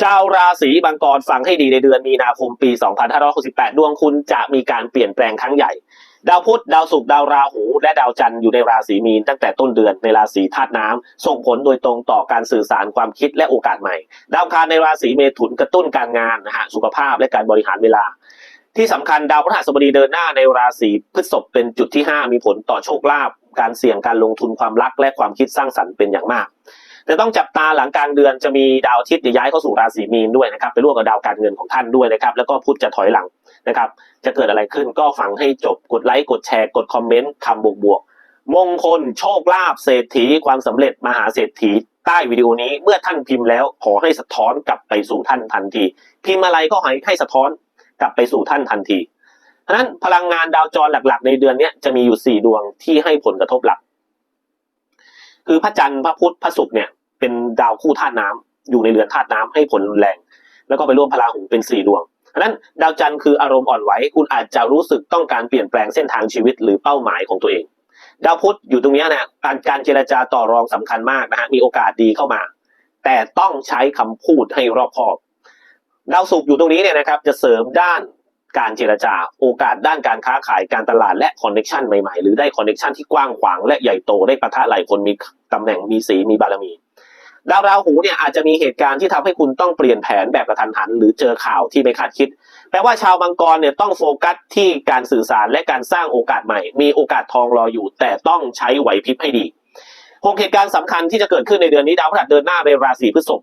ชาวราศีมังกรฟังให้ดีในเดือนมีนาคมปี 2568 ดวงคุณจะมีการเปลี่ยนแปลงครั้งใหญ่ ดาวพุธดาวศุกร์ดาวราหู และดาวจันทร์อยู่ในราศีมีนตั้งแต่ต้นเดือนในราศีธาตุน้ำส่งผลโดยตรงต่อการสื่อสารความคิดและโอกาสใหม่ ดาวคารในราศีเมถุนกระตุ้นการงานนะฮะสุขภาพและการบริหารเวลา ที่สำคัญดาวพฤหัสบดีเดินหน้าในราศีพฤษภเป็นจุดที่ 5 มีผลต่อโชคลาภการเสี่ยงการลงทุนความรักและความคิดสร้างสรรค์เป็นอย่างมาก แต่ต้องจับตาหลังกลางเดือนจะมีดาวอาทิตย์ย้ายเข้าสู่ราศีมีนด้วยนะครับไปร่วมกับดาวการเงินของท่านด้วยนะครับ แล้วก็พุธจะถอยหลังนะครับ จะเกิดอะไรขึ้นก็ฟังให้จบกดไลค์กดแชร์กดคอมเมนต์คำบวกบวกๆมงคลโชคลาภเศรษฐีความสำเร็จมหาเศรษฐีใต้วิดีโอนี้เมื่อท่านพิมพ์แล้วขอให้สะท้อนกลับไปสู่ท่านทันที พิมพ์อะไรก็ให้ให้สะท้อนกลับไปสู่ท่านทันทีเพราะฉะนั้นพลังงานดาวจรหลักๆ ในเดือนนี้จะมีอยู่สี่ดวงที่ให้ผลกระทบหลัก คือพระจันทร์พระพุธพระศุกร์เนี่ย เป็นดาวคู่ธาตุน้ำอยู่ในเรือนธาตุน้ำให้ผลรุนแรง แล้วก็ไปร่วมพลาหูเป็นสี่ดวงเพราะฉะนั้นดาวจันทร์คืออารมณ์อ่อนไหวคุณอาจจะรู้สึกต้องการเปลี่ยนแปลงเส้นทางชีวิตหรือเป้าหมายของตัวเอง ดาวพุธอยู่ตรงนี้นะการการเจรจาต่อรองสำคัญมากนะฮะมีโอกาสดีเข้ามา แต่ต้องใช้คำพูดให้รอบคอบ ดาวศุกร์อยู่ตรงนี้เนี่ยนะครับจะเสริมด้านการเจรจา โอกาสด้านการค้าขายการตลาดและคอนเน็ชันใหม่ๆ หรือได้คอนเน็ชันที่กว้างขวางและใหญ่โตได้ปะทะหลายคนมีตำแหน่งมีสีมีบารมี ดาวราหูเนี่ยอาจจะมีเหตุการณ์ที่ทำให้คุณต้องเปลี่ยนแผนแบบกระทันหัน หรือเจอข่าวที่ไม่คาดคิด แปลว่าชาวมังกรเนี่ยต้องโฟกัสที่การสื่อสารและการสร้างโอกาสใหม่ มีโอกาสทองรออยู่ แต่ต้องใช้ไหวพริบให้ดีหกเหตุการณ์สำคัญที่จะเกิดขึ้นในเดือนนี้ดาวพฤหัสเดินหน้าไปราศีพฤษภ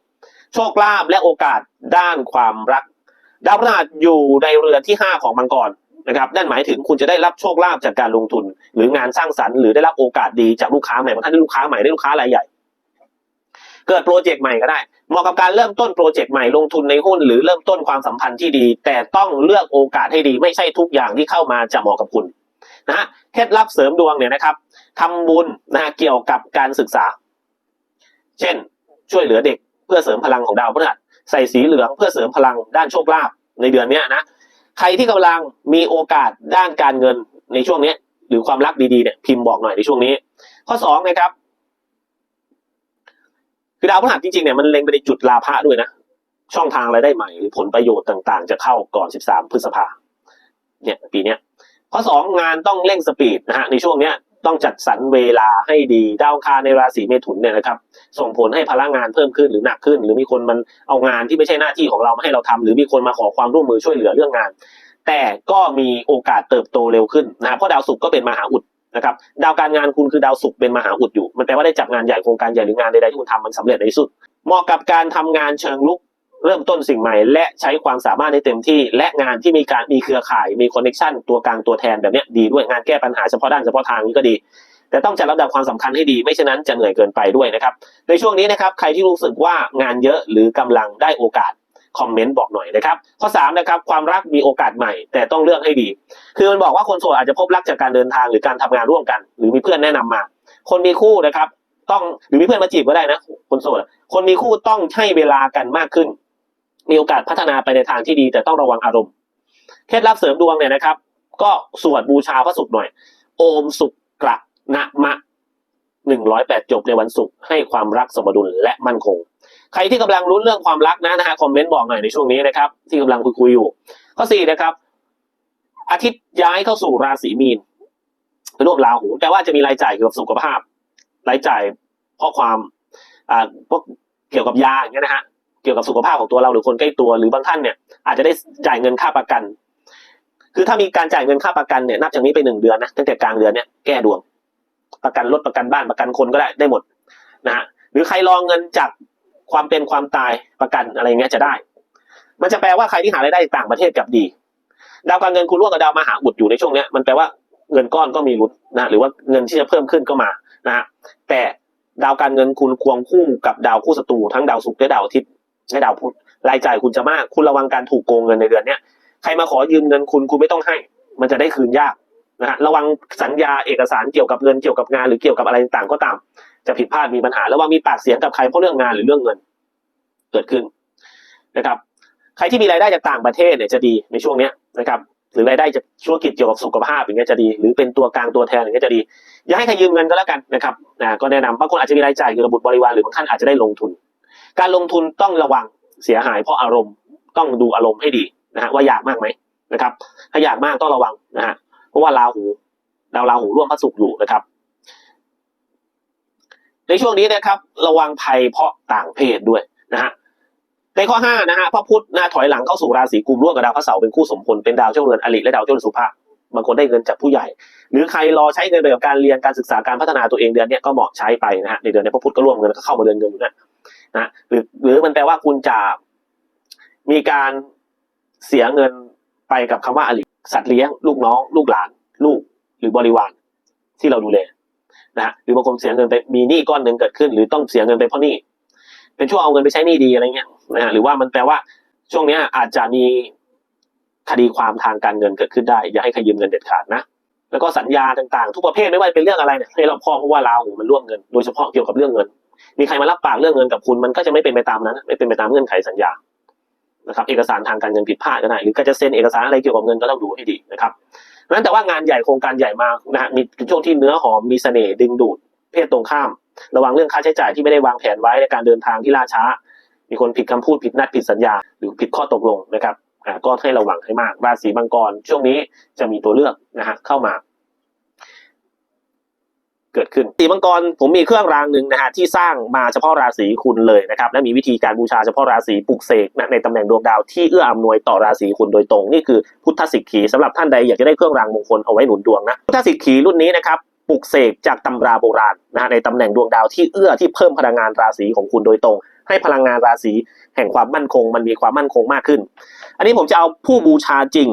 โชคลาภและโอกาสด้านความรัก ดาวพฤหัสอยู่ในเรือนที่ 5 ของมังกรนะครับนั่นหมายถึงคุณจะได้รับโชคลาภจากการลงทุน หรืองานสร้างสรรค์หรือได้รับโอกาสดีจากลูกค้าใหม่บางท่านได้ลูกค้าใหม่ได้ลูกค้ารายใหญ่ เกิดโปรเจกต์ใหม่ก็ได้เหมาะกับการเริ่มต้นโปรเจกต์ใหม่ลงทุนในหุ้นหรือเริ่มต้นความสัมพันธ์ที่ดี แต่ต้องเลือกโอกาสให้ดีไม่ใช่ทุกอย่างที่เข้ามาจะเหมาะกับคุณนะฮะเคล็ดลับเสริมดวงเนี่ยนะครับทำบุญนะฮะเกี่ยวกับการศึกษา เช่น ช่วยเหลือเด็กเพื่อเสริมพลังของดาวพฤหัสใส่สีเหลืองเพื่อเสริมพลังด้านโชคลาภในเดือนนี้นะใครที่กำลังมีโอกาสด้านการเงินในช่วงนี้หรือความรักดีๆเนี่ยพิมพ์บอกหน่อยในช่วงนี้ ข้อสองนะครับ คือดาวพฤหัสจริงๆเนี่ยมันเล็งไปในจุดลาภะด้วยนะ ช่องทางรายได้ใหม่หรือผลประโยชน์ต่างๆ จะเข้าก่อน 13 พฤษภาเนี่ยปีเนี้ยข้อสองงานต้องเร่งสปีดนะฮะในช่วงเนี้ยต้องจัดสรรเวลาให้ดีดาวคาในราศีเมถุนเนี่ยนะครับ ส่งผลให้พลังงานเพิ่มขึ้นหรือหนักขึ้น หรือมีคนมันเอางานที่ไม่ใช่หน้าที่ของเรามาให้เราทำหรือมีคนมาขอความร่วมมือช่วยเหลือเรื่องงาน แต่ก็มีโอกาสเติบโตเร็วขึ้นนะเพราะดาวศุกร์ก็เป็นมหาอุด นะครับดาวการงานคุณคือดาวศุกร์เป็นมหาอุดอยู่ มันแปลว่าได้จับงานใหญ่โครงการใหญ่หรืองานใดๆที่คุณทำมันสำเร็จในที่สุด เหมาะกับการทำงานเชิงลุกเริ่มต้นสิ่งใหม่ และใช้ความสามารถได้เต็มที่ และงานที่มีการมีเครือข่ายมีคอนเนคชันตัวกลางตัวแทนแบบนี้ดีด้วยงานแก้ปัญหาเฉพาะด้านเฉพาะทางนี้ก็ดี แต่ต้องจัดลำดับความสำคัญให้ดี ไม่เช่นนั้นจะเหนื่อยเกินไปด้วยนะครับในช่วงนี้นะครับใครที่รู้สึกว่างานเยอะหรือกำลังได้โอกาส คอมเมนต์บอกหน่อยนะครับ ข้อ3นะครับความรักมีโอกาสใหม่ แต่ต้องเลือกให้ดี คือมันบอกว่าคนโสดอาจจะพบรักจากการเดินทางหรือการทำงานร่วมกัน หรือมีเพื่อนแนะนำมา คนมีคู่นะครับ ต้องหรือมีเพื่อนมาจีบก็ได้นะ คนโสดคนมีคู่ต้องให้เวลากันมากขึ้น มีโอกาสพัฒนาไปในทางที่ดี แต่ต้องระวังอารมณ์เคล็ดลับเสริมดวงเนี่ยนะครับ ก็สวดบูชาพระศุกร์หน่อย โอมสุกกระนะมะหนึ่งร้อยแปดจบในวันศุกร์ให้ความรักสมดุลและมั่นคง ใครที่กำลังรุ้นเรื่องความรักนะนะฮะคอมเมนต์บอกหน่อยในช่วงนี้นะครับ ที่กำลังคุยคุยๆอยู่ ข้อสี่นะครับ อาทิตย์ย้ายเข้าสู่ราศีมีนเป็นรูปราหูแต่ว่าจะมีรายจ่ายเกี่ยวกับสุขภาพ รายจ่ายเพราะความอ่าพวกเกี่ยวกับยาอย่างเงี้ยนะฮะเกี่ยวกับสุขภาพของตัวเราหรือคนใกล้ตัวหรือบางท่านเนี่ยอาจจะได้จ่ายเงินค่าประกัน คือถ้ามีการจ่ายเงินค่าประกันเนี่ยนับจากนี้ไปหนึ่งเดือนนะตั้งแต่กลางเดือนเนี่ยแก้ดวง ประกันรถประกันบ้านประกันคนก็ได้ได้หมดนะฮะหรือใครรองเงินจาก ความเป็นความตายประกันอะไรเงี้ยจะได้ มันจะแปลว่าใครที่หารายได้ต่างประเทศกับดี ดาวการเงินคุณร่วมกับดาวมหาอุดอยู่ในช่วงเนี้ยมันแปลว่าเงินก้อนก็มีลุ้นนะหรือว่าเงินที่จะเพิ่มขึ้นก็มานะฮะแต่ดาวการเงินคุณควงคู่กับดาวคู่ศัตรูทั้งดาวศุกร์และดาวอาทิตย์และดาวพุธรายจ่ายคุณจะมาก คุณระวังการถูกโกงเงินในเดือนเนี้ยใครมาขอยืมเงินคุณคุณไม่ต้องให้ มันจะได้คืนยากนะฮะระวังสัญญาเอกสารเกี่ยวกับเงินเกี่ยวกับงานหรือเกี่ยวกับอะไรต่างก็ตาม จะผิดพลาดมีปัญหาระวังมีปากเสียงกับใครเพราะเรื่องงานหรือเรื่องเงิน เกิดขึ้นนะครับ ใครที่มีรายได้จากต่างประเทศเนี่ยจะดีในช่วงเนี้ยนะครับ หรือรายได้จากธุรกิจเกี่ยวกับสุขภาพอย่างเงี้ยจะดี หรือเป็นตัวกลางตัวแทนอย่างเงี้ยจะดี อย่าให้ใครยืมเงินก็แล้วกันนะครับนะก็แนะนำบางคนอาจจะมีรายจ่ายเกี่ยวกับบุตรบริวารหรือบางท่านอาจจะได้ลงทุน การลงทุนต้องระวังเสียหายเพราะอารมณ์ต้องดูอารมณ์ให้ดีนะฮะว่าอยากมากไหมนะครับ ถ้าอยากมากต้องระวังนะฮะเพราะว่าราหูดาวราหูร่วมพระศุกร์อยู่นะครับ ในช่วงนี้นะครับ ระวังภัยเพราะต่างเพศด้วยนะฮะในข้อห้านะฮะพระพุธนะถอยหลังเข้าสู่ราศีกุมร่วมกับดาวพระเสาร์เป็นคู่สมพลเป็นดาวเจ้าเรือนอริและดาวเจ้าเรือนสุภะบางคนได้เงินจากผู้ใหญ่ หรือใครรอใช้เงินไปกับการเรียนการศึกษาการพัฒนาตัวเองเดือนนี้ก็เหมาะใช้ไปนะฮะในเดือนนี้พระพุธก็ร่วมเงินก็เข้ามาเดือนเงินอยู่นะนะหรือหรือมันแปลว่าคุณจะมีการเสียเงินไปกับคำว่าอริสัตว์เลี้ยง ลูกน้อง ลูกหลาน ลูกหรือบริวารที่เราดูแล นะฮะหรือบางคนเสียเงินไปมีหนี้ก้อนหนึ่งเกิดขึ้น หรือต้องเสียเงินไปเพราะหนี้เป็นช่วงเอาเงินไปใช้หนี้ดีอะไรเงี้ยนะฮะหรือว่ามันแปลว่าช่วงเนี้ยอาจจะมีคดีความทางการเงินเกิดขึ้นได้ อย่าให้ใครยืมเงินเด็ดขาดนะแล้วก็สัญญาต่างๆ ทุกประเภทไม่ว่าเป็นเรื่องอะไรเนี่ยให้เราพอเพราะว่าเราหูมันร่วมเงิน โดยเฉพาะเกี่ยวกับเรื่องเงิน มีใครมารับปากเรื่องเงินกับคุณมันก็จะไม่เป็นไปตามนั้น ไม่เป็นไปตามเงื่อนไขสัญญา นะครับเอกสารทางการเงินผิดพลาดก็ได้หรือก็จะเซ็นเอกสารอะไรเกี่ยวกับเงินก็ต้องดูให้ดีนะครับเพราะฉะนั้นแต่ว่างานใหญ่โครงการใหญ่มากนะฮะมีช่วงที่เนื้อหอมมีเสน่ห์ดึงดูดเพศตรงข้าม ระวังเรื่องค่าใช้จ่ายที่ไม่ได้วางแผนไว้ในการเดินทางที่ล่าช้า มีคนผิดคำพูดผิดนัดผิดสัญญา หรือผิดข้อตกลงนะครับอ่าก็ให้ระวังให้มากราศีมังกรช่วงนี้จะมีตัวเลือกนะฮะเข้ามา เกิดขึ้นสีมังกรผมมีเครื่องรางหนึ่งนะฮะที่สร้างมาเฉพาะราศีคุณเลยนะครับและมีวิธีการบูชาเฉพาะราศีปลุกเสกนะในตำแหน่งดวงดาวที่เอื้ออำนวยต่อราศีคุณโดยตรงนี่คือพุทธสิกขีสำหรับท่านใดอยากจะได้เครื่องรางมงคลเอาไว้หนุนดวงนะพุทธสิกขีรุ่นนี้นะครับปลุกเสกจากตำราโบราณนะฮะในตำแหน่งดวงดาวที่เอื้อที่เพิ่มพลังงานราศีของคุณโดยตรง ให้พลังงานราศีแห่งความมั่นคง มันมีความมั่นคงมากขึ้น อันนี้ผมจะเอาผู้บูชาจริง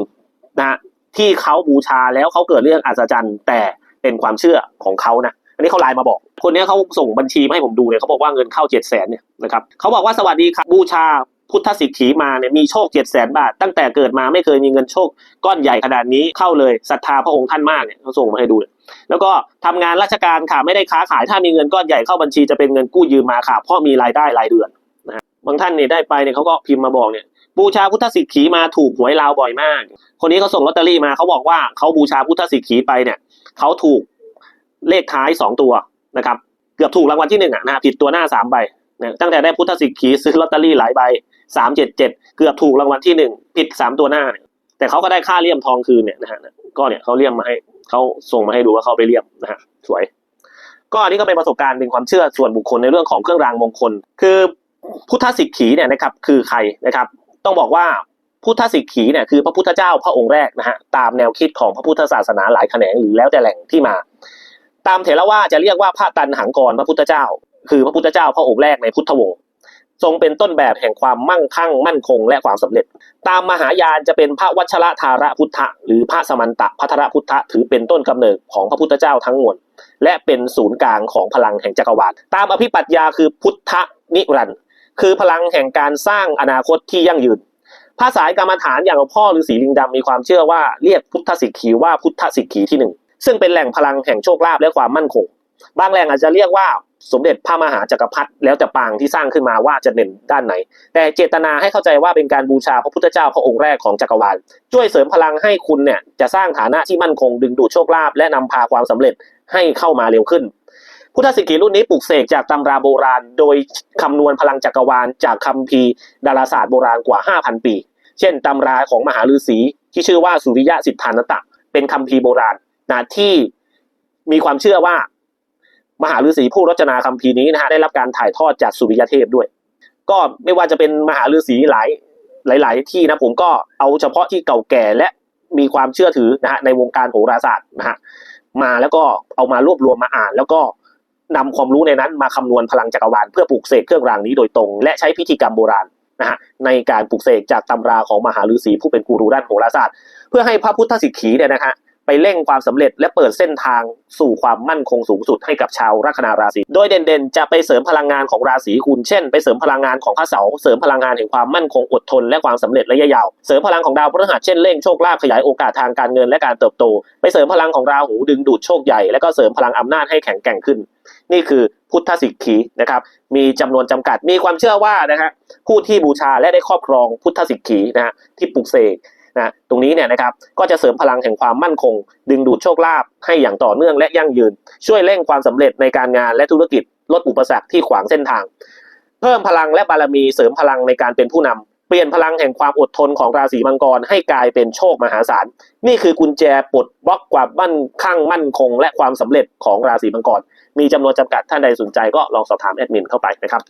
นะที่เขาบูชาแล้วเขาเกิดเรื่องอัศจรรย์ แต่ เป็นความเชื่อของเขานะอันนี้เขาไลน์มาบอก คนนี้เขาส่งบัญชีมาให้ผมดูเนี่ยเขาบอกว่าเงินเข้าเจ็ดแสนเนี่ยนะครับเขาบอกว่าสวัสดีครับบูชาพุทธสิกขีมาเนี่ยมีโชคเจ็ดแสนบาท ตั้งแต่เกิดมาไม่เคยมีเงินโชคก้อนใหญ่ขนาดนี้เข้าเลยศรัทธาพระองค์ท่านมากเนี่ยเขาส่งมาให้ดูเลยแล้วก็ทำงานราชการค่ะไม่ได้ค้าขายถ้ามีเงินก้อนใหญ่เข้าบัญชีจะเป็นเงินกู้ยืมมาค่ะเพราะมีรายได้รายเดือนนะฮะบางท่านเนี่ยได้ไปเนี่ยเขาก็พิมพ์มาบอกเนี่ยบูชาพุทธสิกขีมาถูกหวยลาวบ่อยมาก คนนี้เขาส่งลอตเตอรี่มาเขาบอกว่าเขาบูชาพุทธสิกขีไปเนี่ย เขาถูกเลขท้ายสองตัวนะครับ เกือบถูกรางวัลที่หนึ่งนะผิดตัวหน้าสามใบนะตั้งแต่ได้พุทธสิกขีซื้อลอตเตอรี่หลายใบสามเจ็ดเจ็ดเกือบถูกรางวัลที่หนึ่งผิดสามตัวหน้า แต่เขาก็ได้ค่าเลี่ยมทองคืนเนี่ยนะฮะก็เนี่ยเขาเลี่ยมมาให้เขาส่งมาให้ดูว่าเขาไปเลี่ยมนะฮะสวย ก็อันนี้ก็เป็นประสบการณ์เป็นความเชื่อส่วนบุคคลในเรื่องของเครื่องรางมงคล คือพุทธสิกขีเนี่ยนะครับคือใครนะครับ ต้องบอกว่า พุทธสิกขีเนี่ยคือพระพุทธเจ้าพระองค์แรกนะฮะตามแนวคิดของพระพุทธศาสนาหลายแขนงหรือแล้วแต่แหล่งที่มา ตามเถรว่าจะเรียกว่าพระตันหังกรพระพุทธเจ้า คือพระพุทธเจ้าพระองค์แรกในพุทธวงศ์ทรงเป็นต้นแบบแห่งความมั่งคั่ง มั่นคง และความสำเร็จ ตามมหายานจะเป็นพระวัชระธาระพุทธะหรือพระสมันตะพัทรพุทธะถือเป็นต้นกำเนิดของพระพุทธเจ้าทั้งมวลและเป็นศูนย์กลางของพลังแห่งจักรวาลตามอภิปัตยาคือพุทธนิรันด์คือพลังแห่งการสร้างอนาคตที่ยั่งยืน ภาษายกรรมฐานอย่างหลวงพ่อฤาษีลิงดำมีความเชื่อว่าเรียกพุทธสิกขีว่าพุทธสิกขีที่หนึ่งซึ่งเป็นแหล่งพลังแห่งโชคลาภและความมั่นคง บางแหล่งอาจจะเรียกว่าสมเด็จพระมหาจักรพรรดิแล้วแต่ปางที่สร้างขึ้นมาว่าจะเด่นด้านไหน แต่เจตนาให้เข้าใจว่าเป็นการบูชาพระพุทธเจ้าพระองค์แรกของจักรวาล ช่วยเสริมพลังให้คุณเนี่ยจะสร้างฐานะที่มั่นคงดึงดูดโชคลาภและนำพาความสำเร็จให้เข้ามาเร็วขึ้น พุทธสิกขีรุ่นนี้ปลูกเสกจากตำราโบราณ โดยคำนวณพลังจักรวาลจากคัมภีดาราศาสตร์โบราณกว่า 5,000 ปี เช่นตำราของมหาฤาษีที่ชื่อว่าสุริยะสิทธานตะ เป็นคัมภีโบราณนะที่มีความเชื่อว่ามหาฤาษีผู้รจนาคัมภีนี้นะฮะได้รับการถ่ายทอดจากสุริยเทพด้วย ก็ไม่ว่าจะเป็นมหาฤาษีหลายหลาย ๆ ที่นะผมก็เอาเฉพาะที่เก่าแก่และมีความเชื่อถือนะฮะในวงการโหราศาสตร์นะฮะมาแล้วก็เอามารวบรวมมาอ่าน แล้วก็นำความรู้ในนั้นมาคำนวณพลังจักรวาลเพื่อปลูกเสกเครื่องรางนี้โดยตรง และใช้พิธีกรรมโบราณ นะฮะในการปลุกเสกจากตำราของมหาฤาษีผู้เป็นกูรูด้านโหราศาสตร์ เพื่อให้พระพุทธสิกขีเนี่ยนะฮะ เร่งความสำเร็จและเปิดเส้นทางสู่ความมั่นคงสูงสุดให้กับชาวลัคนาราศี โดยเด่นๆ จะไปเสริมพลังงานของราศีคุณ เช่น ไปเสริมพลังงานของพระเสา เสริมพลังงานแห่งความมั่นคงอดทนและความสำเร็จระยะยาว เสริมพลังของดาวพฤหัสเช่นเร่งโชคลาภขยายโอกาสทางการเงินและการเติบโต ไปเสริมพลังของราหูดึงดูดโชคใหญ่และก็เสริมพลังอำนาจให้แข็งแกร่งขึ้น นี่คือพุทธสิกขีนะครับมีจำนวนจำกัดมีความเชื่อว่านะฮะผู้ที่บูชาและได้ครอบครองพุทธสิกขีนะฮะที่ปลุกเสก นะตรงนี้เนี่ยนะครับก็จะเสริมพลังแห่งความมั่นคง ดึงดูดโชคลาภให้อย่างต่อเนื่องและยั่งยืน ช่วยเร่งความสำเร็จในการงานและธุรกิจลดอุปสรรคที่ขวางเส้นทาง เพิ่มพลังและบารมีเสริมพลังในการเป็นผู้นำเปลี่ยนพลังแห่งความอดทนของราศีมังกรให้กลายเป็นโชคมหาศาล นี่คือกุญแจปลดบล็อกความมั่นคั่งมั่นคง และความสำเร็จของราศีมังกรมีจำนวนจำกัดท่านใดสนใจก็ลองสอบถามแอดมินเข้าไปนะครับ